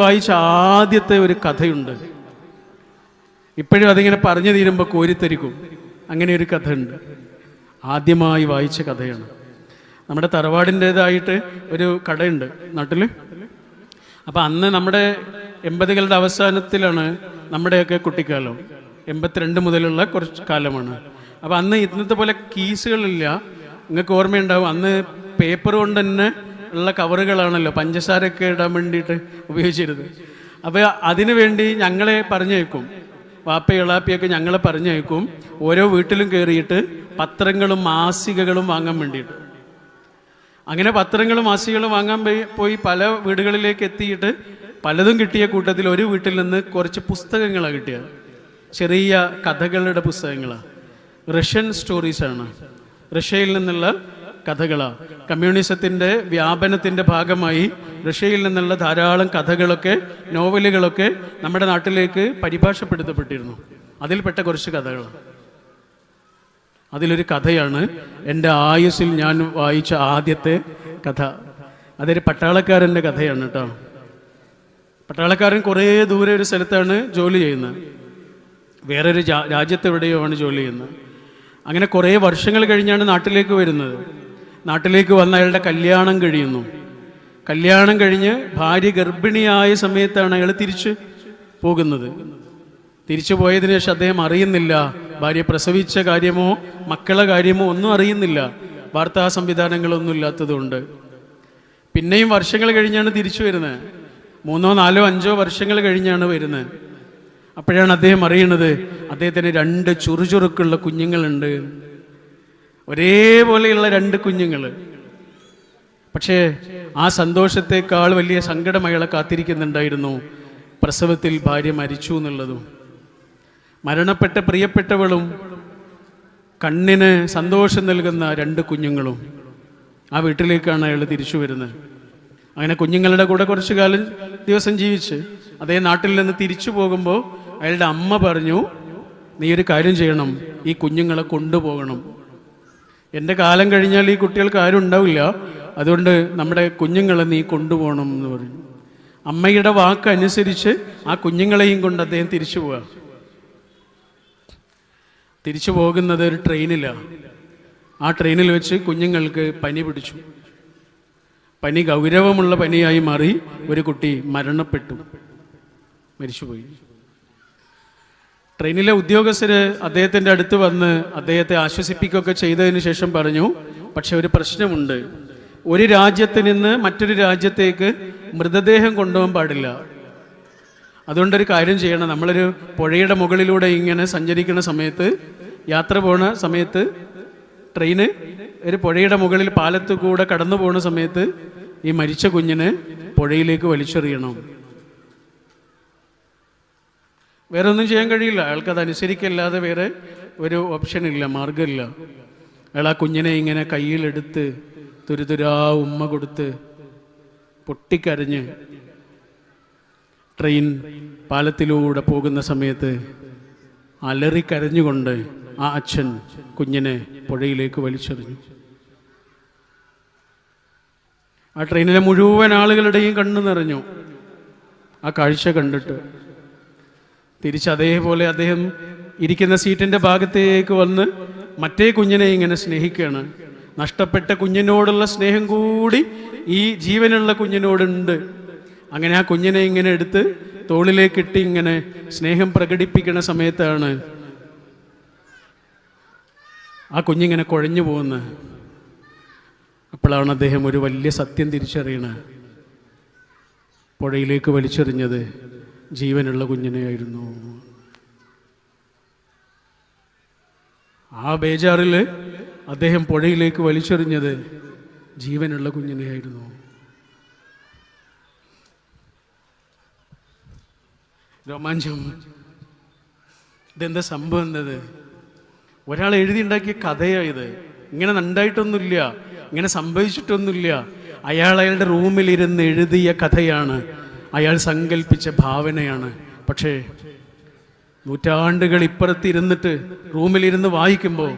വായിച്ച ആദ്യത്തെ ഒരു കഥയുണ്ട്. ഇപ്പോഴും അതിങ്ങനെ പറഞ്ഞു തീരുമ്പോൾ കോരിത്തരിക്കും. അങ്ങനെ ഒരു കഥയുണ്ട്. ആദ്യമായി വായിച്ച കഥയാണ്. നമ്മുടെ തറവാടിന്റെതായിട്ട് ഒരു കടയുണ്ട് നാട്ടിൽ അപ്പം അന്ന് നമ്മുടെ എൺപതുകളുടെ അവസാനത്തിലാണ് നമ്മുടെയൊക്കെ കുട്ടിക്കാലം. എൺപത്തിരണ്ട് മുതലുള്ള കുറച്ച് കാലമാണ്. അപ്പം അന്ന് ഇന്നത്തെ പോലെ കീസുകളില്ല. നിങ്ങൾക്ക് ഓർമ്മയുണ്ടാവും അന്ന് പേപ്പർ കൊണ്ട് തന്നെ ഉള്ള കവറുകളാണല്ലോ പഞ്ചസാരയൊക്കെ ഇടാൻ വേണ്ടിയിട്ട് ഉപയോഗിച്ചിരുന്നത്. അപ്പോൾ അതിനു വേണ്ടി ഞങ്ങളെ പറഞ്ഞയക്കും. വാപ്പ ഇളാപ്പിയൊക്കെ ഞങ്ങളെ പറഞ്ഞയക്കും. ഓരോ വീട്ടിലും കയറിയിട്ട് പത്രങ്ങളും മാസികകളും വാങ്ങാൻ വേണ്ടിയിട്ട്. അങ്ങനെ പത്രങ്ങളും മാസികകളും വാങ്ങാൻ പോയി പല വീടുകളിലേക്ക് എത്തിയിട്ട് പലതും കിട്ടിയ കൂട്ടത്തിൽ ഒരു വീട്ടിൽ നിന്ന് കുറച്ച് പുസ്തകങ്ങളാണ് കിട്ടിയത്. ചെറിയ കഥകളുടെ പുസ്തകങ്ങളാണ്. റഷ്യൻ സ്റ്റോറീസാണ്. റഷ്യയിൽ നിന്നുള്ള കഥകളാണ്. കമ്മ്യൂണിസത്തിന്റെ വ്യാപനത്തിന്റെ ഭാഗമായി റഷ്യയിൽ നിന്നുള്ള ധാരാളം കഥകളൊക്കെ നോവലുകളൊക്കെ നമ്മുടെ നാട്ടിലേക്ക് പരിഭാഷപ്പെടുത്തപ്പെട്ടിരുന്നു. അതിൽപ്പെട്ട കുറച്ച് കഥകളാണ്. അതിലൊരു കഥയാണ് എന്റെ ആയുസ്സിൽ ഞാൻ വായിച്ച ആദ്യത്തെ കഥ. അതൊരു പട്ടാളക്കാരന്റെ കഥയാണ് കേട്ടോ. പട്ടാളക്കാരൻ കുറേ ദൂരെ ഒരു സ്ഥലത്താണ് ജോലി ചെയ്യുന്നത്. വേറൊരു രാജ്യത്തെവിടെയോ ആണ് ജോലി ചെയ്യുന്നത്. അങ്ങനെ കുറേ വർഷങ്ങൾ കഴിഞ്ഞാണ് നാട്ടിലേക്ക് വരുന്നത്. നാട്ടിലേക്ക് വന്ന അയാളുടെ കല്യാണം കഴിയുന്നു. കല്യാണം കഴിഞ്ഞ് ഭാര്യ ഗർഭിണിയായ സമയത്താണ് അയാൾ തിരിച്ച് പോകുന്നത്. തിരിച്ചു പോയതിനു ശേഷം അദ്ദേഹം അറിയുന്നില്ല. ഭാര്യ പ്രസവിച്ച കാര്യമോ മക്കളെ കാര്യമോ ഒന്നും അറിയുന്നില്ല. വാർത്താ സംവിധാനങ്ങളൊന്നും ഇല്ലാത്തതുകൊണ്ട് പിന്നെയും വർഷങ്ങൾ കഴിഞ്ഞാണ് തിരിച്ചു വരുന്നത്. മൂന്നോ നാലോ അഞ്ചോ വർഷങ്ങൾ കഴിഞ്ഞാണ് വരുന്നത്. അപ്പോഴാണ് അദ്ദേഹം അറിയുന്നത് അദ്ദേഹത്തിന് രണ്ട് ചുറുചുറുക്കുള്ള കുഞ്ഞുങ്ങളുണ്ട്. ഒരേപോലെയുള്ള രണ്ട് കുഞ്ഞുങ്ങൾ പക്ഷേ ആ സന്തോഷത്തെക്കാൾ വലിയ സങ്കടം അയാളെ കാത്തിരിക്കുന്നുണ്ടായിരുന്നു. പ്രസവത്തിൽ ഭാര്യ മരിച്ചു എന്നുള്ളതും. മരണപ്പെട്ട പ്രിയപ്പെട്ടവളും കണ്ണിന് സന്തോഷം നൽകുന്ന രണ്ട് കുഞ്ഞുങ്ങളും ആ വീട്ടിലേക്കാണ് അയാൾ തിരിച്ചു വരുന്നത്. അങ്ങനെ കുഞ്ഞുങ്ങളുടെ കൂടെ കുറച്ചു കാലം ദിവസം ജീവിച്ച് അതേ നാട്ടിൽ നിന്ന് തിരിച്ചു പോകുമ്പോൾ അയാളുടെ അമ്മ പറഞ്ഞു നീ ഒരു കാര്യം ചെയ്യണം. ഈ കുഞ്ഞുങ്ങളെ കൊണ്ടുപോകണം. എന്റെ കാലം കഴിഞ്ഞാൽ ഈ കുട്ടികൾക്ക് ആരും ഉണ്ടാവില്ല. അതുകൊണ്ട് നമ്മുടെ കുഞ്ഞുങ്ങളെ നീ കൊണ്ടുപോകണം എന്ന് പറഞ്ഞു. അമ്മയുടെ വാക്ക് അനുസരിച്ച് ആ കുഞ്ഞുങ്ങളെയും കൊണ്ട് അദ്ദേഹം തിരിച്ചു പോവുക തിരിച്ചു പോകുന്നത് ഒരു ട്രെയിനിലാണ് ആ ട്രെയിനിൽ വെച്ച് കുഞ്ഞുങ്ങൾക്ക് പനി പിടിച്ചു. പനി ഗൗരവമുള്ള പനിയായി മാറി ഒരു കുട്ടി മരണപ്പെട്ടു. മരിച്ചുപോയി. ട്രെയിനിലെ ഉദ്യോഗസ്ഥര് അദ്ദേഹത്തിന്റെ അടുത്ത് വന്ന് അദ്ദേഹത്തെ ആശ്വസിപ്പിക്കുകയൊക്കെ ചെയ്തതിന് ശേഷം പറഞ്ഞു പക്ഷെ ഒരു പ്രശ്നമുണ്ട്. ഒരു രാജ്യത്ത് നിന്ന് മറ്റൊരു രാജ്യത്തേക്ക് മൃതദേഹം കൊണ്ടുപോകാൻ പാടില്ല. അതുകൊണ്ടൊരു കാര്യം ചെയ്യണം. നമ്മളൊരു പുഴയുടെ മുകളിലൂടെ ഇങ്ങനെ സഞ്ചരിക്കുന്ന സമയത്ത് യാത്ര പോണ സമയത്ത് ട്രെയിന് ഒരു പുഴയുടെ മുകളിൽ പാലത്ത് കൂടെ കടന്നു പോകുന്ന സമയത്ത് ഈ മരിച്ച കുഞ്ഞിനെ പുഴയിലേക്ക് വലിച്ചെറിയണം. വേറെ ഒന്നും ചെയ്യാൻ കഴിയില്ല. അയാൾക്ക് അത് അനുസരിക്കല്ലാതെ വേറെ ഒരു ഓപ്ഷൻ ഇല്ല മാർഗമില്ല അയാൾ ആ കുഞ്ഞിനെ ഇങ്ങനെ കയ്യിലെടുത്ത് തുരുതുരാ ഉമ്മ കൊടുത്ത് പൊട്ടിക്കരഞ്ഞ് ട്രെയിൻ പാലത്തിലൂടെ പോകുന്ന സമയത്ത് അലറിക്കരഞ്ഞുകൊണ്ട് ആ അച്ഛൻ കുഞ്ഞിനെ പുഴയിലേക്ക് വലിച്ചെറിഞ്ഞു. ആ ട്രെയിനിലെ മുഴുവൻ ആളുകളുടെയും കണ്ണു നിറഞ്ഞു. ആ കാഴ്ച കണ്ടിട്ട് തിരിച്ച് അതേപോലെ അദ്ദേഹം ഇരിക്കുന്ന സീറ്റിന്റെ ഭാഗത്തേക്ക് വന്ന് മറ്റേ കുഞ്ഞിനെ ഇങ്ങനെ സ്നേഹിക്കുകയാണ്. നഷ്ടപ്പെട്ട കുഞ്ഞിനോടുള്ള സ്നേഹം കൂടി ഈ ജീവനുള്ള കുഞ്ഞിനോടുണ്ട്. അങ്ങനെ ആ കുഞ്ഞിനെ ഇങ്ങനെ എടുത്ത് തോളിലേക്ക് ഇട്ട് ഇങ്ങനെ സ്നേഹം പ്രകടിപ്പിക്കുന്ന സമയത്താണ് ആ കുഞ്ഞിങ്ങനെ കുഴഞ്ഞു പോകുന്നത്. അപ്പോഴാണ് അദ്ദേഹം ഒരു വലിയ സത്യം തിരിച്ചറിയണത്. പുഴയിലേക്ക് വലിച്ചെറിഞ്ഞത്. ജീവനുള്ള കുഞ്ഞിനെയായിരുന്നു ആ ബേജാറിൽ അദ്ദേഹം പുഴയിലേക്ക് വലിച്ചെറിഞ്ഞത് ജീവനുള്ള കുഞ്ഞിനെയായിരുന്നു രോമാഞ്ചം. ഇതെന്താ സംഭവം എന്നത്? ഒരാൾ എഴുതിയുണ്ടാക്കിയ കഥയാണ് ഇത്. ഇങ്ങനെ ഉണ്ടായിട്ടൊന്നുമില്ല ഇങ്ങനെ സംഭവിച്ചിട്ടൊന്നുമില്ല. അയാൾ അയാളുടെ റൂമിലിരുന്ന് എഴുതിയ കഥയാണ് അയാൾ സങ്കല്പിച്ച ഭാവനയാണ്. പക്ഷേ നൂറ്റാണ്ടുകൾ ഇപ്പുറത്തിരുന്നിട്ട് റൂമിലിരുന്ന് വായിക്കുമ്പോൾ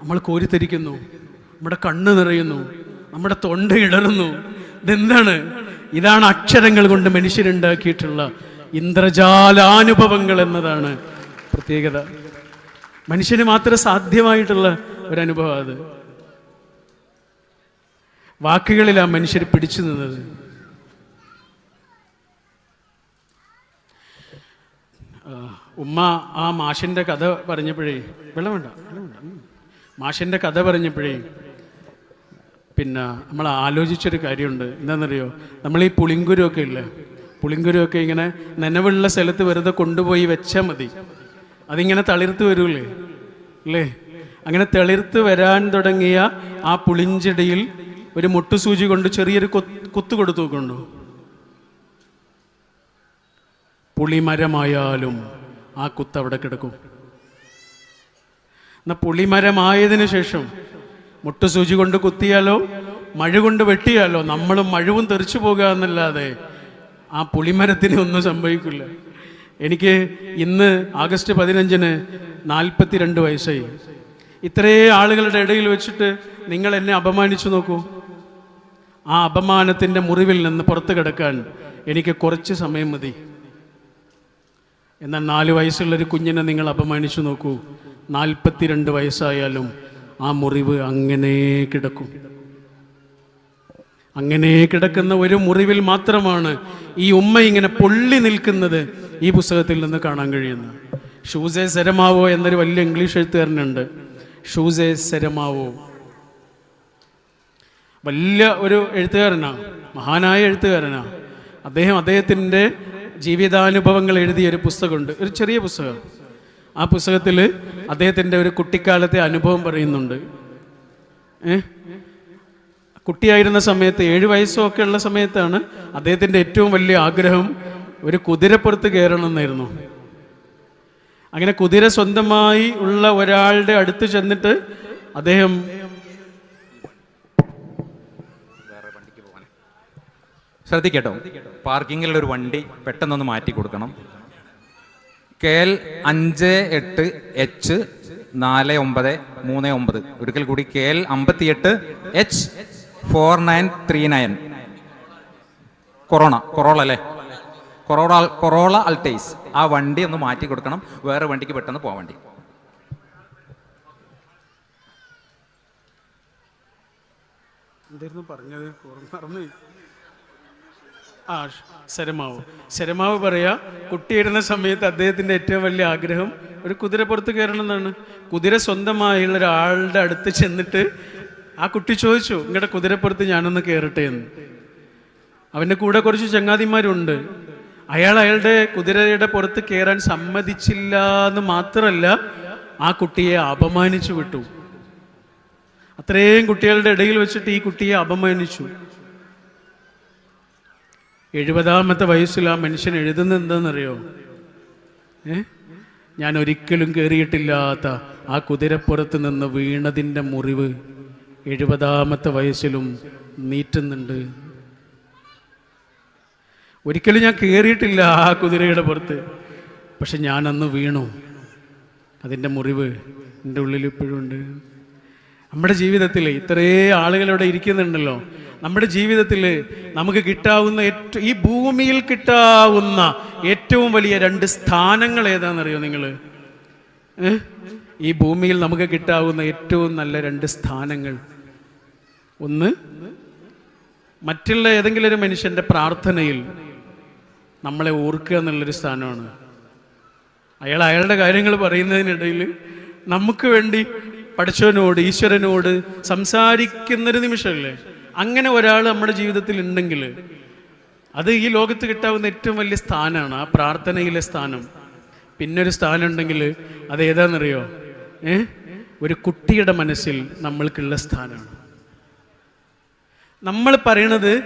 നമ്മൾ കോരിത്തരിക്കുന്നു. നമ്മുടെ കണ്ണ് നിറയുന്നു. നമ്മുടെ തൊണ്ട ഇടറുന്നു ഇതെന്താണ്? ഇതാണ് അക്ഷരങ്ങൾ കൊണ്ട് മനുഷ്യരുണ്ടാക്കിയിട്ടുള്ള ഇന്ദ്രജാലാനുഭവങ്ങൾ എന്നതാണ് പ്രത്യേകത. മനുഷ്യന് മാത്രം സാധ്യമായിട്ടുള്ള ഒരനുഭവം അത്. വാക്കുകളിലാണ് മനുഷ്യർ പിടിച്ചു നിന്നത്. ഉമ്മ ആ മാഷിന്റെ കഥ പറഞ്ഞപ്പോഴേ വെള്ളം വേണ്ട. മാഷിന്റെ കഥ പറഞ്ഞപ്പോഴേ പിന്നെ നമ്മൾ ആലോചിച്ചൊരു കാര്യമുണ്ട്. എന്താണെന്നറിയോ? നമ്മൾ ഈ പുളിങ്കുരുമൊക്കെ ഇല്ലേ? പുളിങ്കുരുമൊക്കെ ഇങ്ങനെ നനവുള്ള സ്ഥലത്ത് വെറുതെ കൊണ്ടുപോയി വെച്ചാൽ മതി. അതിങ്ങനെ തളിർത്ത് വരൂലേ? അല്ലേ അങ്ങനെ തെളിർത്ത് വരാൻ തുടങ്ങിയ ആ പുളിഞ്ചെടിയിൽ ഒരു മുട്ടുസൂചി കൊണ്ട് ചെറിയൊരു കുത്തു കൊടുത്തു നോക്കുന്നുണ്ടോ പുളിമരമായാലും ആ കുത്ത് അവിടെ കിടക്കും. എന്നാ പുളിമരമായതിനു ശേഷം മുട്ടുസൂചി കൊണ്ട് കുത്തിയാലോ മഴ കൊണ്ട് വെട്ടിയാലോ നമ്മളും മഴവും തെറിച്ചു പോകുക എന്നല്ലാതെ ആ പുളിമരത്തിന് ഒന്നും സംഭവിക്കില്ല. എനിക്ക് ഇന്ന് ആഗസ്റ്റ് പതിനഞ്ചിന് നാൽപ്പത്തിരണ്ട് വയസ്സായി. ഇത്രേ ആളുകളുടെ ഇടയിൽ വെച്ചിട്ട് നിങ്ങൾ എന്നെ അപമാനിച്ചു നോക്കൂ. ആ അപമാനത്തിന്റെ മുറിവിൽ നിന്ന് പുറത്തു കിടക്കാൻ എനിക്ക് കുറച്ച് സമയം മതി. എന്നാൽ നാല് വയസ്സുള്ളൊരു കുഞ്ഞിനെ നിങ്ങൾ അപമാനിച്ചു നോക്കൂ. നാൽപ്പത്തിരണ്ട് വയസ്സായാലും ആ മുറിവ് അങ്ങനെ കിടക്കും. അങ്ങനെ കിടക്കുന്ന ഒരു മുറിവിൽ മാത്രമാണ് ഈ ഉമ്മ ഇങ്ങനെ പൊള്ളി നിൽക്കുന്നത് ഈ പുസ്തകത്തിൽ നിന്ന് കാണാൻ കഴിയുന്നത്. ഷൂസെ സെരമാവോ എന്നൊരു വലിയ ഇംഗ്ലീഷ് എഴുത്തുകാരനുണ്ട്. ഷൂസെ സെരമാവോ. വലിയ ഒരു എഴുത്തുകാരനാണ് മഹാനായ എഴുത്തുകാരനാണ് അദ്ദേഹം അദ്ദേഹത്തിന്റെ ജീവിതാനുഭവങ്ങൾ എഴുതിയ ഒരു പുസ്തകമുണ്ട്. ഒരു ചെറിയ പുസ്തകം. ആ പുസ്തകത്തിൽ അദ്ദേഹത്തിന്റെ ഒരു കുട്ടിക്കാലത്തെ അനുഭവം പറയുന്നുണ്ട്. ഏ? കുട്ടിയായിരുന്ന സമയത്ത് ഏഴ് വയസ്സൊക്കെ ഉള്ള സമയത്താണ് അദ്ദേഹത്തിന്റെ ഏറ്റവും വലിയ ആഗ്രഹം ഒരു കുതിരപ്പുറത്ത് കയറണം എന്നായിരുന്നു. അങ്ങനെ കുതിര സ്വന്തമായി ഉള്ള ഒരാളുടെ അടുത്ത് ചെന്നിട്ട് അദ്ദേഹം ശ്രദ്ധിക്കട്ടോ. പാർക്കിങ്ങിലുള്ള ഒരു വണ്ടി പെട്ടെന്നൊന്ന് മാറ്റി കൊടുക്കണം. കെ എൽ അഞ്ച് എട്ട് എച്ച് നാല് ഒമ്പത് മൂന്ന് ഒമ്പത്. ഒരിക്കൽ കൂടി K L അമ്പത്തിയെട്ട് H four nine three nine. Corona Corolla അല്ലേ? Corolla Corolla Altis. ആ വണ്ടി ഒന്ന് മാറ്റി കൊടുക്കണം. വേറെ വണ്ടിക്ക് പെട്ടെന്ന് പോകാൻ വേണ്ടി. എന്തായിരുന്നു പറഞ്ഞത്? മറന്നു ആ ശരമാവ്. ശരമാവ് പറയാ കുട്ടിയിടുന്ന സമയത്ത് അദ്ദേഹത്തിന്റെ ഏറ്റവും വലിയ ആഗ്രഹം ഒരു കുതിര പുറത്ത് കയറണം എന്നാണ് കുതിര സ്വന്തമായുള്ള ഒരാളുടെ അടുത്ത് ചെന്നിട്ട് ആ കുട്ടി ചോദിച്ചു നിങ്ങളുടെ കുതിരപ്പുറത്ത് ഞാനൊന്ന് കയറട്ടെ എന്ന്. അവന്റെ കൂടെ കുറച്ച് ചങ്ങാതിമാരുണ്ട്. അയാൾ അയാളുടെ കുതിരയുടെ പുറത്ത് കയറാൻ സമ്മതിച്ചില്ല എന്ന് മാത്രമല്ല ആ കുട്ടിയെ അപമാനിച്ചു വിട്ടു. അത്രയും കുട്ടികളുടെ ഇടയിൽ വെച്ചിട്ട് ഈ കുട്ടിയെ അപമാനിച്ചു. എഴുപതാമത്തെ വയസ്സിൽ ആ മനുഷ്യൻ എഴുതുന്നത് എന്താണെന്നറിയോ ഏ? ഞാൻ ഒരിക്കലും കയറിയിട്ടില്ലാത്ത ആ കുതിരപ്പുറത്ത് നിന്ന് വീണതിന്റെ മുറിവ് എഴുപതാമത്തെ വയസ്സിലും നീറ്റുന്നുണ്ട്. ഒരിക്കലും ഞാൻ കയറിയിട്ടില്ല ആ കുതിരയുടെ പുറത്ത്. പക്ഷെ ഞാനന്ന് വീണു. അതിന്റെ മുറിവ് എന്റെ ഉള്ളിൽ ഇപ്പോഴും ഉണ്ട്. നമ്മുടെ ജീവിതത്തിൽ ഇത്രേ ആളുകളിവിടെ ഇരിക്കുന്നുണ്ടല്ലോ. നമ്മുടെ ജീവിതത്തിൽ നമുക്ക് കിട്ടാവുന്ന ഏറ്റവും ഈ ഭൂമിയിൽ കിട്ടാവുന്ന ഏറ്റവും വലിയ രണ്ട് സ്ഥാനങ്ങൾ ഏതാണെന്നറിയോ നിങ്ങൾ? ഈ ഭൂമിയിൽ നമുക്ക് കിട്ടാവുന്ന ഏറ്റവും നല്ല രണ്ട് സ്ഥാനങ്ങൾ. ഒന്ന് മറ്റുള്ള ഏതെങ്കിലും ഒരു മനുഷ്യന്റെ പ്രാർത്ഥനയിൽ നമ്മളെ ഓർക്കുക എന്നുള്ളൊരു സ്ഥാനമാണ്. അയാൾ അയാളുടെ കാര്യങ്ങൾ പറയുന്നതിനിടയിൽ നമുക്ക് വേണ്ടി പഠിച്ചവനോട് ഈശ്വരനോട് സംസാരിക്കുന്നൊരു നിമിഷമല്ലേ? അങ്ങനെ ഒരാൾ നമ്മുടെ ജീവിതത്തിൽ ഉണ്ടെങ്കിൽ അത് ഈ ലോകത്ത് കിട്ടാവുന്ന ഏറ്റവും വലിയ സ്ഥാനമാണ് ആ പ്രാർത്ഥനയിലെ സ്ഥാനം. പിന്നെ ഒരു സ്ഥാനം ഉണ്ടെങ്കിൽ അത് ഏതാണെന്നറിയോ? ഏ? ഒരു കുട്ടിയുടെ മനസ്സിൽ നമ്മൾക്കുള്ള സ്ഥാനമാണ്. നമ്മൾ പറയണത്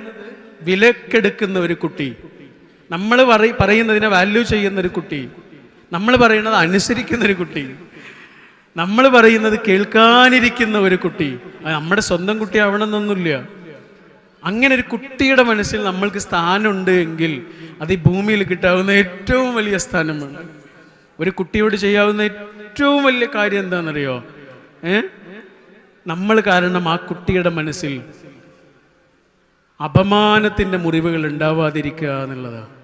വിലക്കെടുക്കുന്ന ഒരു കുട്ടി. നമ്മൾ പറ- പറയുന്നതിനെ വാല്യൂ ചെയ്യുന്ന ഒരു കുട്ടി. നമ്മൾ പറയുന്നത് അനുസരിക്കുന്ന ഒരു കുട്ടി. നമ്മൾ പറയുന്നത് കേൾക്കാനിരിക്കുന്ന ഒരു കുട്ടി. നമ്മുടെ സ്വന്തം കുട്ടി ആവണമെന്നൊന്നുമില്ല അങ്ങനെ ഒരു കുട്ടിയുടെ മനസ്സിൽ നമ്മൾക്ക് സ്ഥാനമുണ്ട് എങ്കിൽ അത് ഈ ഭൂമിയിൽ കിട്ടാവുന്ന ഏറ്റവും വലിയ സ്ഥാനമാണ്. ഒരു കുട്ടിയോട് ചെയ്യാവുന്ന ഏറ്റവും വലിയ കാര്യം എന്താണെന്നറിയോ? ഏ? നമ്മൾ കാരണം ആ കുട്ടിയുടെ മനസ്സിൽ അപമാനത്തിന്റെ മുറിവുകൾ ഉണ്ടാവാതിരിക്കുക എന്നുള്ളതാണ്.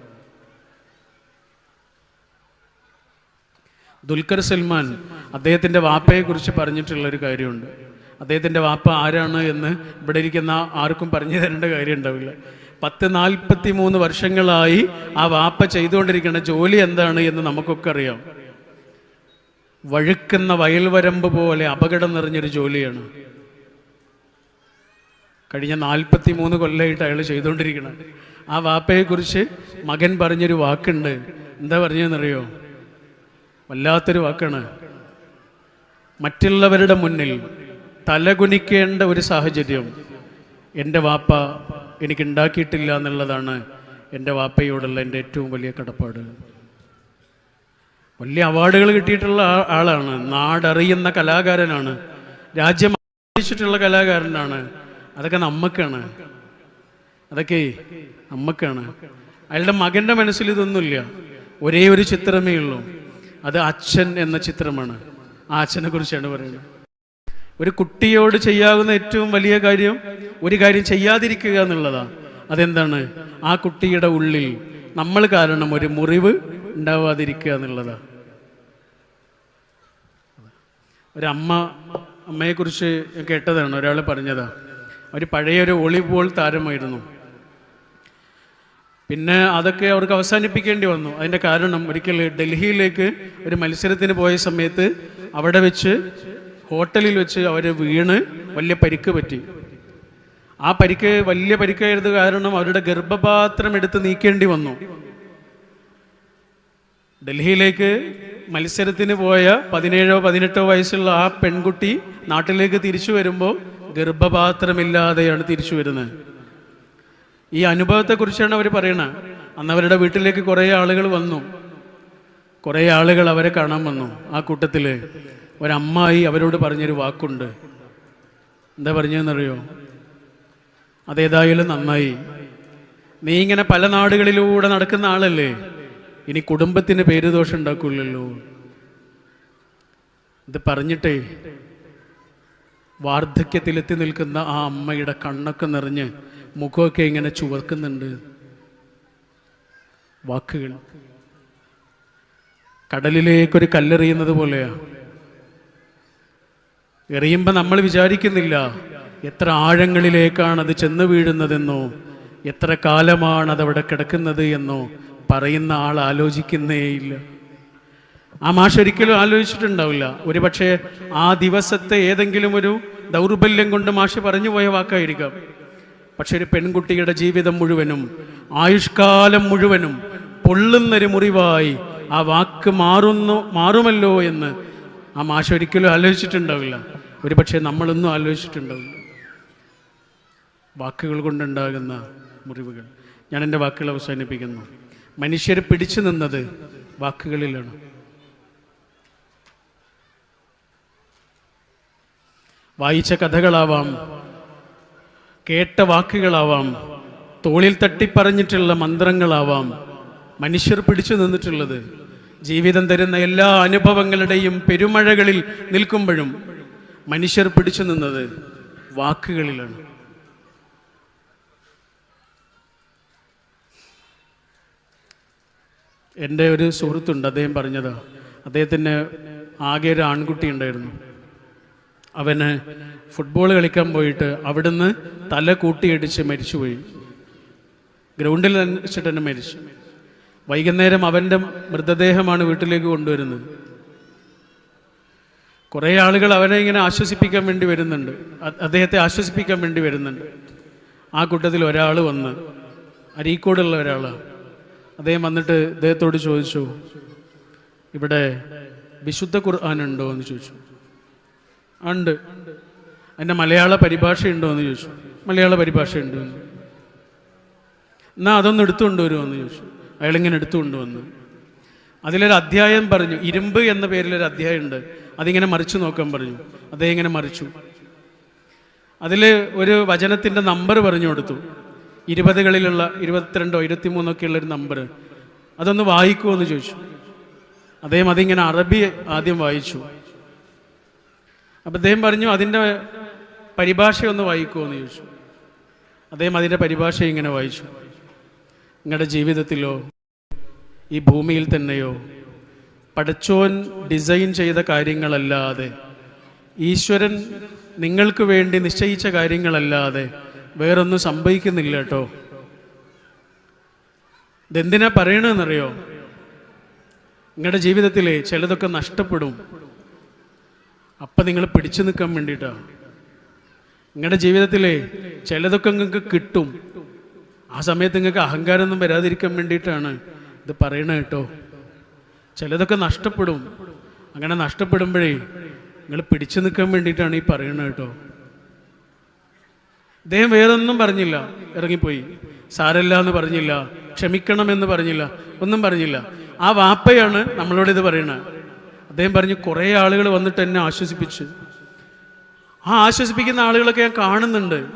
ദുൽഖർ സൽമാൻ അദ്ദേഹത്തിന്റെ വാപ്പയെക്കുറിച്ച് പറഞ്ഞിട്ടുള്ള ഒരു കാര്യമുണ്ട്. അദ്ദേഹത്തിന്റെ വാപ്പ ആരാണ് എന്ന് ഇവിടെ ഇരിക്കുന്ന ആർക്കും പറഞ്ഞു തരേണ്ട കാര്യം ഉണ്ടാവില്ല പത്ത് നാൽപ്പത്തി മൂന്ന് വർഷങ്ങളായി ആ വാപ്പ ചെയ്തുകൊണ്ടിരിക്കുന്ന ജോലി എന്താണ് എന്ന് നമുക്കൊക്കെ അറിയാം. വഴുക്കുന്ന വയൽവരമ്പ് പോലെ അപകടം നിറഞ്ഞൊരു ജോലിയാണ്. കഴിഞ്ഞ നാൽപ്പത്തി മൂന്ന് കൊല്ലമായിട്ട് അയാൾ ചെയ്തുകൊണ്ടിരിക്കണം ആ വാപ്പയെക്കുറിച്ച് മകൻ പറഞ്ഞൊരു വാക്കുണ്ട്. എന്താ പറഞ്ഞതെന്നറിയോ? വല്ലാത്തൊരു വാക്കാണ്. മറ്റുള്ളവരുടെ മുന്നിൽ തലകുനിക്കേണ്ട ഒരു സാഹചര്യം എന്റെ വാപ്പ എനിക്ക് ഉണ്ടാക്കിയിട്ടില്ല എന്നുള്ളതാണ് എന്റെ വാപ്പയോടുള്ള എന്റെ ഏറ്റവും വലിയ കടപ്പാട്. വലിയ അവാർഡുകൾ കിട്ടിയിട്ടുള്ള ആളാണ്. നാടറിയുന്ന കലാകാരനാണ്. രാജ്യം അറിയിച്ചിട്ടുള്ള കലാകാരനാണ്. അതൊക്കെ നമ്മക്കാണ്. അതൊക്കെ നമ്മക്കാണ്. അയാളുടെ മകന്റെ മനസ്സിൽ ഇതൊന്നുമില്ല. ഒരേ ഒരു ചിത്രമേ ഉള്ളൂ. അത് അച്ഛൻ എന്ന ചിത്രമാണ്. ആ അച്ഛനെ കുറിച്ചാണ് പറയുന്നത്. ഒരു കുട്ടിയോട് ചെയ്യാവുന്ന ഏറ്റവും വലിയ കാര്യം ഒരു കാര്യം ചെയ്യാതിരിക്കുക എന്നുള്ളതാണ് അതെന്താണ്? ആ കുട്ടിയുടെ ഉള്ളിൽ നമ്മൾ കാരണം ഒരു മുറിവ് ഉണ്ടാവാതിരിക്കുക എന്നുള്ളതാണ് ഒരമ്മ അമ്മയെക്കുറിച്ച് കേട്ടതാണ്. ഒരാൾ പറഞ്ഞതാണ് ഒരു പഴയൊരു വോളിബോൾ താരമായിരുന്നു. പിന്നെ അതൊക്കെ അവർക്ക് അവസാനിപ്പിക്കേണ്ടി വന്നു. അതിന്റെ കാരണം ഒരിക്കൽ ഡൽഹിയിലേക്ക് ഒരു മത്സരത്തിന് പോയ സമയത്ത് അവിടെ വെച്ച് ഹോട്ടലിൽ വെച്ച് അവർ വീണ് വലിയ പരിക്ക് പറ്റി. ആ പരിക്ക് വലിയ പരിക്കായത് കാരണം അവരുടെ ഗർഭപാത്രം എടുത്ത് നീക്കേണ്ടി വന്നു. ഡൽഹിയിലേക്ക് മത്സരത്തിന് പോയ പതിനേഴോ പതിനെട്ടോ വയസ്സുള്ള ആ പെൺകുട്ടി നാട്ടിലേക്ക് തിരിച്ചു വരുമ്പോൾ ഗർഭപാത്രമില്ലാതെയാണ് തിരിച്ചു വരുന്നത്. ഈ അനുഭവത്തെക്കുറിച്ചാണ് അവർ പറയണത് അന്ന് അവരുടെ വീട്ടിലേക്ക് കുറേ ആളുകൾ വന്നു. കുറേ ആളുകൾ അവരെ കാണാൻ വന്നു. ആ കൂട്ടത്തിൽ ഒരമ്മായി അവരോട് പറഞ്ഞൊരു വാക്കുണ്ട്. എന്താ പറഞ്ഞതെന്നറിയോ? അതേതായാലും നന്നായി. നീ ഇങ്ങനെ പല നാടുകളിലൂടെ നടക്കുന്ന ആളല്ലേ? ഇനി കുടുംബത്തിന് പേര് ദോഷം ഉണ്ടാക്കില്ലല്ലോ. ഇത് പറഞ്ഞിട്ടേ വാർദ്ധക്യത്തിലെത്തി നിൽക്കുന്ന ആ അമ്മയുടെ കണ്ണൊക്കെ നിറഞ്ഞ് മുഖമൊക്കെ ഇങ്ങനെ ചുവർക്കുന്നുണ്ട്. വാക്കുകൾ. കടലിലേക്കൊരു കല്ലെറിയുന്നത് പോലെയാ. എറിയുമ്പോൾ നമ്മൾ വിചാരിക്കുന്നില്ല എത്ര ആഴങ്ങളിലേക്കാണ് അത് ചെന്ന് വീഴുന്നതെന്നോ എത്ര കാലമാണ് അതവിടെ കിടക്കുന്നത് എന്നോ പറയുന്ന ആൾ ആലോചിക്കുന്നേയില്ല ആ മാഷ് ഒരിക്കലും ആലോചിച്ചിട്ടുണ്ടാവില്ല. ഒരു പക്ഷേ ആ ദിവസത്തെ ഏതെങ്കിലും ഒരു ദൗർബല്യം കൊണ്ട് മാഷ് പറഞ്ഞു പോയ വാക്കായിരിക്കാം. പക്ഷെ ഒരു പെൺകുട്ടിയുടെ ജീവിതം മുഴുവനും ആയുഷ്കാലം മുഴുവനും പൊള്ളുന്നൊരു മുറിവായി ആ വാക്ക് മാറുന്നു മാറുമല്ലോ എന്ന് ആ മാഷ ഒരിക്കലും ആലോചിച്ചിട്ടുണ്ടാവില്ല. ഒരു പക്ഷേ നമ്മളൊന്നും ആലോചിച്ചിട്ടുണ്ടാവില്ല. വാക്കുകൾ കൊണ്ടുണ്ടാകുന്ന മുറിവുകൾ. ഞാൻ എന്റെ വാക്കുകൾ അവസാനിപ്പിക്കുന്നു. മനുഷ്യർ പിടിച്ചു നിന്നത് വാക്കുകളിലാണ്. വായിച്ച കഥകളാവാം കേട്ട വാക്കുകളാവാം തോളിൽ തട്ടിപ്പറഞ്ഞിട്ടുള്ള മന്ത്രങ്ങളാവാം മനുഷ്യർ പിടിച്ചു നിന്നിട്ടുള്ളത് ജീവിതം തരുന്ന എല്ലാ അനുഭവങ്ങളുടെയും പെരുമഴകളിൽ നിൽക്കുമ്പോഴും മനുഷ്യർ പിടിച്ചു നിന്നത് വാക്കുകളിലാണ്. എന്റെ ഒരു സുഹൃത്തുണ്ട് അദ്ദേഹം പറഞ്ഞതാ അദ്ദേഹത്തിന് ആകെ ഒരു ആൺകുട്ടി ഉണ്ടായിരുന്നു അവന് ഫുട്ബോൾ കളിക്കാൻ പോയിട്ട് അവിടുന്ന് തല കൂട്ടിയിടിച്ച് മരിച്ചുപോയി. ഗ്രൗണ്ടിൽ വെച്ചിട്ട് തന്നെ മരിച്ചു. വൈകുന്നേരം അവന്റെ മൃതദേഹമാണ് വീട്ടിലേക്ക് കൊണ്ടുവരുന്നത്. കുറേ ആളുകൾ അവനെ ഇങ്ങനെ ആശ്വസിപ്പിക്കാൻ വേണ്ടി വരുന്നുണ്ട്. അദ്ദേഹത്തെ ആശ്വസിപ്പിക്കാൻ വേണ്ടി വരുന്നുണ്ട്. ആ കൂട്ടത്തിൽ ഒരാൾ വന്ന് അരീക്കോടുള്ള ഒരാളാണ് അദ്ദേഹം വന്നിട്ട് അദ്ദേഹത്തോട് ചോദിച്ചു ഇവിടെ വിശുദ്ധ ഖുർആൻ ഉണ്ടോ? എന്ന് ചോദിച്ചു. "ആ, ഉണ്ട്. അതിന്റെ മലയാള പരിഭാഷ ഉണ്ടോ എന്ന് ചോദിച്ചു. മലയാള പരിഭാഷ ഉണ്ട് എന്നാൽ അതൊന്ന് എടുത്തു എന്ന് ചോദിച്ചു. അയാളിങ്ങനെ എടുത്തു കൊണ്ടുവന്നു അതിലൊരു അധ്യായം പറഞ്ഞു. ഇരുമ്പ് എന്ന പേരിലൊരു അധ്യായം ഉണ്ട്. അതിങ്ങനെ മറിച്ചു നോക്കാൻ പറഞ്ഞു. അദ്ദേഹം ഇങ്ങനെ മറിച്ചു. അതിൽ ഒരു വചനത്തിന്റെ നമ്പർ പറഞ്ഞു കൊടുത്തു. ഇരുപതുകളിലുള്ള ഇരുപത്തിരണ്ടോ ഇരുപത്തിമൂന്നോ ഒക്കെ ഉള്ളൊരു നമ്പർ. അതൊന്ന് വായിക്കുമോ എന്ന് ചോദിച്ചു. അദ്ദേഹം അതിങ്ങനെ അറബി ആദ്യം വായിച്ചു. അപ്പം അദ്ദേഹം പറഞ്ഞു അതിന്റെ പരിഭാഷ ഒന്ന് വായിക്കുമോ എന്ന് ചോദിച്ചു. അദ്ദേഹം അതിന്റെ പരിഭാഷ ഇങ്ങനെ വായിച്ചു. നിങ്ങളുടെ ജീവിതത്തിലോ ഈ ഭൂമിയിൽ തന്നെയോ പടച്ചോൻ ഡിസൈൻ ചെയ്ത കാര്യങ്ങളല്ലാതെ ഈശ്വരൻ നിങ്ങൾക്ക് വേണ്ടി നിശ്ചയിച്ച കാര്യങ്ങളല്ലാതെ വേറൊന്നും സംഭവിക്കുന്നില്ല കേട്ടോ. ഇതെന്തിനാ പറയണമെന്നറിയോ നിങ്ങളുടെ ജീവിതത്തിലെ ചിലതൊക്കെ നഷ്ടപ്പെടും. അപ്പം നിങ്ങൾ പിടിച്ചു നിൽക്കാൻ വേണ്ടിയിട്ടാണ് നിങ്ങളുടെ ജീവിതത്തിലെ ചിലതൊക്കെ നിങ്ങൾക്ക് കിട്ടും. ആ സമയത്ത് നിങ്ങൾക്ക് അഹങ്കാരമൊന്നും വരാതിരിക്കാൻ വേണ്ടിയിട്ടാണ് ഇത് പറയണത് കേട്ടോ. ചിലതൊക്കെ നഷ്ടപ്പെടും. അങ്ങനെ നഷ്ടപ്പെടുമ്പോഴേ നിങ്ങൾ പിടിച്ചു നിൽക്കാൻ വേണ്ടിയിട്ടാണ് ഈ പറയണത് കേട്ടോ. അദ്ദേഹം വേറൊന്നും പറഞ്ഞില്ല. ഇറങ്ങിപ്പോയി. സാരല്ല എന്ന് പറഞ്ഞില്ല. ക്ഷമിക്കണമെന്ന് പറഞ്ഞില്ല. ഒന്നും പറഞ്ഞില്ല. ആ വാപ്പയാണ് നമ്മളോട് ഇത് പറയണത്. അദ്ദേഹം പറഞ്ഞു കുറേ ആളുകൾ വന്നിട്ട് എന്നെ ആശ്വസിപ്പിച്ചു. ആ ആശ്വസിപ്പിക്കുന്ന ആളുകളൊക്കെ ഞാൻ കാണുന്നുണ്ട്.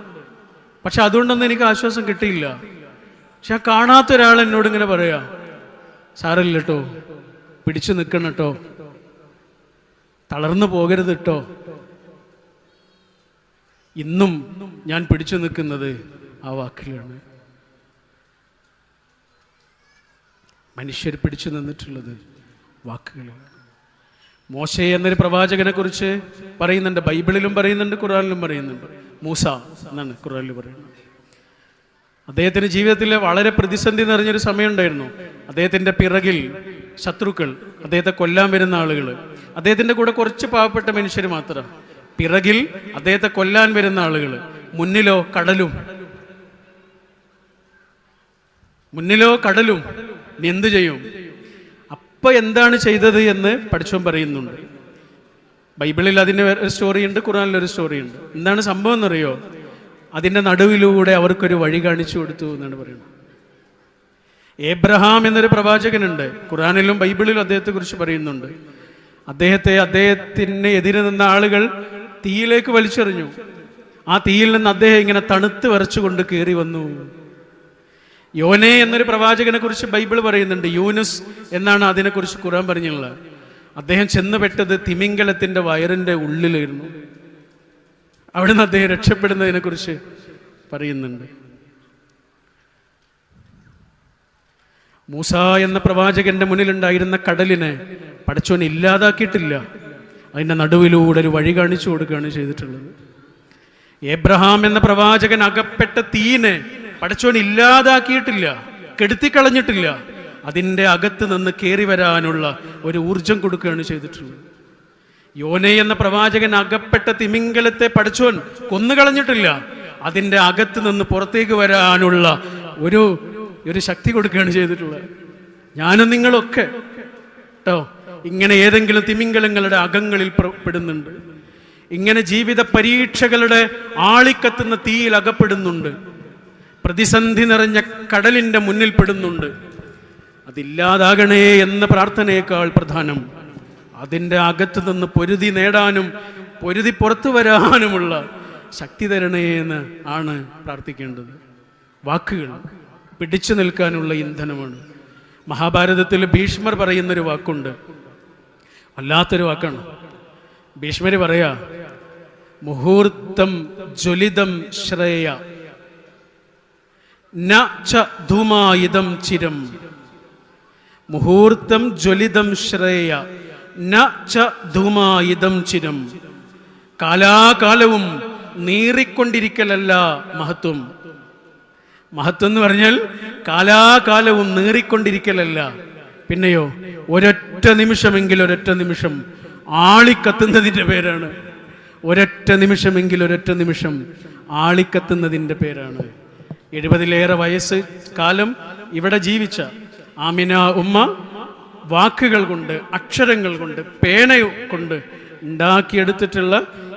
പക്ഷെ അതുകൊണ്ടൊന്നും എനിക്ക് ആശ്വാസം കിട്ടിയില്ല. പക്ഷെ കാണാത്ത ഒരാൾ എന്നോട് ഇങ്ങനെ പറയാ സാറില്ല കേട്ടോ പിടിച്ചു നിൽക്കണം കേട്ടോ തളർന്നു പോകരുത് കേട്ടോ ഇന്നും ഞാൻ പിടിച്ചു നിൽക്കുന്നത് ആ വാക്കിലാണ്. മനുഷ്യർ പിടിച്ചു നിന്നിട്ടുള്ളത് വാക്കുകളാണ്. മോശ എന്നൊരു പ്രവാചകനെ കുറിച്ച് പറയുന്നുണ്ട് ബൈബിളിലും പറയുന്നുണ്ട് ഖുറാനിലും പറയുന്നുണ്ട്. മൂസ എന്നാണ് ഖുറാനിൽ പറയുന്നത്. അദ്ദേഹത്തിന്റെ ജീവിതത്തിൽ വളരെ പ്രതിസന്ധി നിറഞ്ഞൊരു സമയമുണ്ടായിരുന്നു. അദ്ദേഹത്തിന്റെ പിറകിൽ ശത്രുക്കൾ അദ്ദേഹത്തെ കൊല്ലാൻ വരുന്ന ആളുകൾ അദ്ദേഹത്തിന്റെ കൂടെ കുറച്ച് പാവപ്പെട്ട മനുഷ്യർ മാത്രം. പിറകിൽ അദ്ദേഹത്തെ കൊല്ലാൻ വരുന്ന ആളുകൾ മുന്നിലോ കടലും. മുന്നിലോ കടലും. എന്ത് എന്തു ചെയ്യും? അപ്പൊ എന്താണ് ചെയ്തത് എന്ന് പഠിച്ചോൻ പറയുന്നുണ്ട്. ബൈബിളിൽ അതിന് ഒരു സ്റ്റോറിയുണ്ട് ഖുറാനിൽ ഒരു സ്റ്റോറി ഉണ്ട് എന്താണ് സംഭവം എന്നറിയോ? അതിന്റെ നടുവിലൂടെ അവർക്കൊരു വഴി കാണിച്ചു കൊടുത്തു എന്നാണ് പറയുന്നത്. ഏബ്രഹാം എന്നൊരു പ്രവാചകനുണ്ട്. ഖുറാനിലും ബൈബിളിലും അദ്ദേഹത്തെക്കുറിച്ച് പറയുന്നുണ്ട്. അദ്ദേഹത്തെ അദ്ദേഹത്തിന് എതിരെ നിന്ന ആളുകൾ തീയിലേക്ക് വലിച്ചെറിഞ്ഞു. ആ തീയിൽ നിന്ന് അദ്ദേഹം ഇങ്ങനെ തണുത്ത് വരച്ചുകൊണ്ട് കയറി വന്നു. യോനെ എന്നൊരു പ്രവാചകനെ കുറിച്ച് ബൈബിൾ പറയുന്നുണ്ട്. യൂനുസ് എന്നാണ് അതിനെക്കുറിച്ച് ഖുറാൻ പറഞ്ഞുള്ളത് അദ്ദേഹം ചെന്നുപെട്ടത് തിമിംഗലത്തിന്റെ വയറിന്റെ ഉള്ളിലായിരുന്നു. അവിടുന്ന് അദ്ദേഹം രക്ഷപ്പെടുന്നതിനെ കുറിച്ച് പറയുന്നുണ്ട്. മൂസ എന്ന പ്രവാചകന്റെ മുന്നിലുണ്ടായിരുന്ന കടലിനെ പടച്ചോൻ ഇല്ലാതാക്കിയിട്ടില്ല. അതിന്റെ നടുവിലൂടെ ഒരു വഴി കാണിച്ചു കൊടുക്കുകയാണ് ചെയ്തിട്ടുള്ളത്. എബ്രഹാം എന്ന പ്രവാചകൻ അകപ്പെട്ട തീനെ പടച്ചോൻ ഇല്ലാതാക്കിയിട്ടില്ല കെടുത്തിക്കളഞ്ഞിട്ടില്ല. അതിന്റെ അകത്ത് നിന്ന് കയറി വരാനുള്ള ഒരു ഊർജം കൊടുക്കുകയാണ് ചെയ്തിട്ടുള്ളത്. യോനെ എന്ന പ്രവാചകൻ അകപ്പെട്ട തിമിംഗലത്തെ പടച്ചോൻ കൊന്നുകളഞ്ഞിട്ടില്ല. അതിന്റെ അകത്ത് നിന്ന് പുറത്തേക്ക് വരാനുള്ള ഒരു ഒരു ശക്തി കൊടുക്കുകയാണ് ചെയ്തിട്ടുള്ളത്. ഞാനും നിങ്ങളൊക്കെ കേട്ടോ ഇങ്ങനെ ഏതെങ്കിലും തിമിംഗലങ്ങളുടെ അകങ്ങളിൽ പെടുന്നുണ്ട്. ഇങ്ങനെ ജീവിത പരീക്ഷകളുടെ ആളിക്കത്തുന്ന തീയിൽ അകപ്പെടുന്നുണ്ട്. പ്രതിസന്ധി നിറഞ്ഞ കടലിന്റെ മുന്നിൽ പെടുന്നുണ്ട്. അതില്ലാതാകണേ എന്ന പ്രാർത്ഥനയേക്കാൾ പ്രധാനം അതിന്റെ അകത്തു നിന്ന് പൊരുതി നേടാനും പൊരുതി പുറത്തു വരാനുമുള്ള ശക്തി തരണേ എന്ന് ആണ് പ്രാർത്ഥിക്കേണ്ടത്. വാക്കുകൾ പിടിച്ചു നിൽക്കാനുള്ള ഇന്ധനമാണ്. മഹാഭാരതത്തിൽ ഭീഷ്മർ പറയുന്നൊരു വാക്കുണ്ട്. വല്ലാത്തൊരു വാക്കാണ്. ഭീഷ്മര് പറയാ മുഹൂർത്തം ജ്വലിതം ശ്രേയ. ധൂമായുധം ചിരം. മുഹൂർത്തം ജ്വലിതം ശ്രേയ ന ച ധൂമായുധം ചിരം. കാലാകാലവും നീറിക്കൊണ്ടിരിക്കലല്ല മഹത്വം. മഹത്വം എന്ന് പറഞ്ഞാൽ കാലാകാലവും നീറിക്കൊണ്ടിരിക്കലല്ല. പിന്നെയോ ഒരൊറ്റ നിമിഷമെങ്കിൽ ഒരൊറ്റ നിമിഷം. ആളിക്കത്തുന്നതിന്റെ പേരാണ്. ഒരൊറ്റ നിമിഷമെങ്കിൽ ഒരൊറ്റ നിമിഷം ആളിക്കത്തുന്നതിന്റെ പേരാണ്. എഴുപതിലേറെ വയസ്സ് കാലം ഇവിടെ ജീവിച്ച ആമിന ഉമ്മ വാക്കുകൾ കൊണ്ട് അക്ഷരങ്ങൾ കൊണ്ട് പേന കൊണ്ട് ഉണ്ടാക്കിയെടുത്തിട്ടുള്ള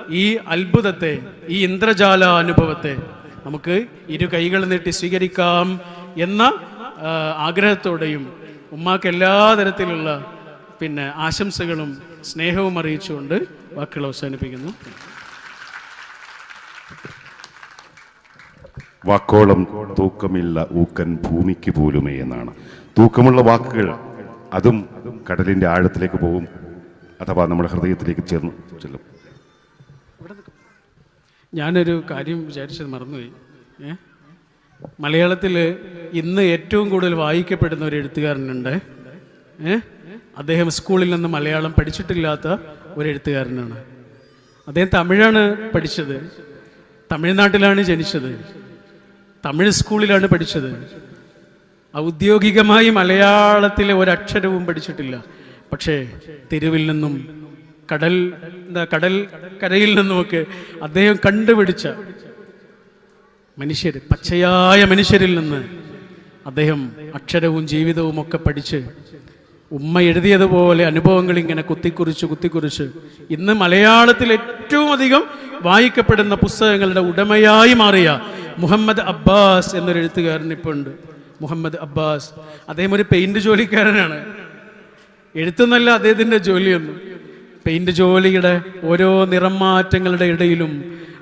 ഈ അത്ഭുതത്തെ ഈ ഇന്ദ്രജാല അനുഭവത്തെ നമുക്ക് ഇരു കൈകൾ നീട്ടി സ്വീകരിക്കാം എന്ന ആഗ്രഹത്തോടെയും ഉമ്മാക്ക് എല്ലാ തരത്തിലുള്ള പിന്നെ ആശംസകളും സ്നേഹവും അറിയിച്ചുകൊണ്ട് വാക്കുകൾ അവസാനിപ്പിക്കുന്നു. വാക്കോളം തൂക്കമില്ല ഊക്കൻ ഭൂമിക്ക് പോലുമേ എന്നാണ്. തൂക്കമുള്ള വാക്കുകൾ അതും കടലിന്റെ ആഴത്തിലേക്ക് പോകും അഥവാ നമ്മുടെ ഹൃദയത്തിലേക്ക് ചേർന്ന് ചെല്ലും. ഞാനൊരു കാര്യം വിചാരിച്ചത് മറന്നുപോയി. മലയാളത്തിൽ ഇന്ന് ഏറ്റവും കൂടുതൽ വായിക്കപ്പെടുന്ന ഒരു എഴുത്തുകാരനുണ്ട്. അദ്ദേഹം സ്കൂളിൽ നിന്ന് മലയാളം പഠിച്ചിട്ടില്ലാത്ത ഒരു എഴുത്തുകാരനാണ്. അദ്ദേഹം തമിഴാണ് പഠിച്ചത്. തമിഴ്നാട്ടിലാണ് ജനിച്ചത്. തമിഴ് സ്കൂളിലാണ് പഠിച്ചത്. ഔദ്യോഗികമായി മലയാളത്തിലെ ഒരക്ഷരവും പഠിച്ചിട്ടില്ല. പക്ഷേ തെരുവിൽ നിന്നും കടൽ എന്താ കടൽ കരയിൽ നിന്നുമൊക്കെ അദ്ദേഹം കണ്ടുപിടിച്ച മനുഷ്യർ പച്ചയായ മനുഷ്യരിൽ നിന്ന് അദ്ദേഹം അക്ഷരവും ജീവിതവും ഒക്കെ പഠിച്ച് ഉമ്മ എഴുതിയതുപോലെ അനുഭവങ്ങൾ ഇങ്ങനെ കുത്തിക്കുറിച്ച് കുത്തിക്കുറിച്ച് ഇന്ന് മലയാളത്തിൽ ഏറ്റവും അധികം വായിക്കപ്പെടുന്ന പുസ്തകങ്ങളുടെ ഉടമയായി മാറിയ മുഹമ്മദ് അബ്ബാസ് എന്നൊരു എഴുത്തുകാരൻ ഇപ്പോൾ ഉണ്ട്. മുഹമ്മദ് അബ്ബാസ്. അദ്ദേഹം ഒരു പെയിന്റ് ജോലിക്കാരനാണ്. എഴുത്തുന്നല്ല അദ്ദേഹത്തിന്റെ ജോലിയൊന്നും. പെയിന്റ് ജോലിയുടെ ഓരോ നിറം മാറ്റങ്ങളുടെ ഇടയിലും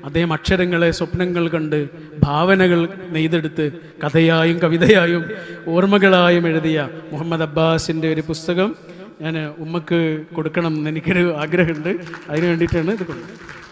അദ്ദേഹം അക്ഷരങ്ങളെ സ്വപ്നങ്ങൾ കണ്ട് ഭാവനകൾ നെയ്തെടുത്ത് കഥയായും കവിതയായും ഓർമ്മകളായും എഴുതിയ മുഹമ്മദ് അബ്ബാസിന്റെ ഒരു പുസ്തകം ഞാൻ ഉമ്മക്ക് കൊടുക്കണം എന്ന് എനിക്കൊരു ആഗ്രഹമുണ്ട്. അതിന് വേണ്ടിയിട്ടാണ് ഇത് കൊടുക്കുന്നത്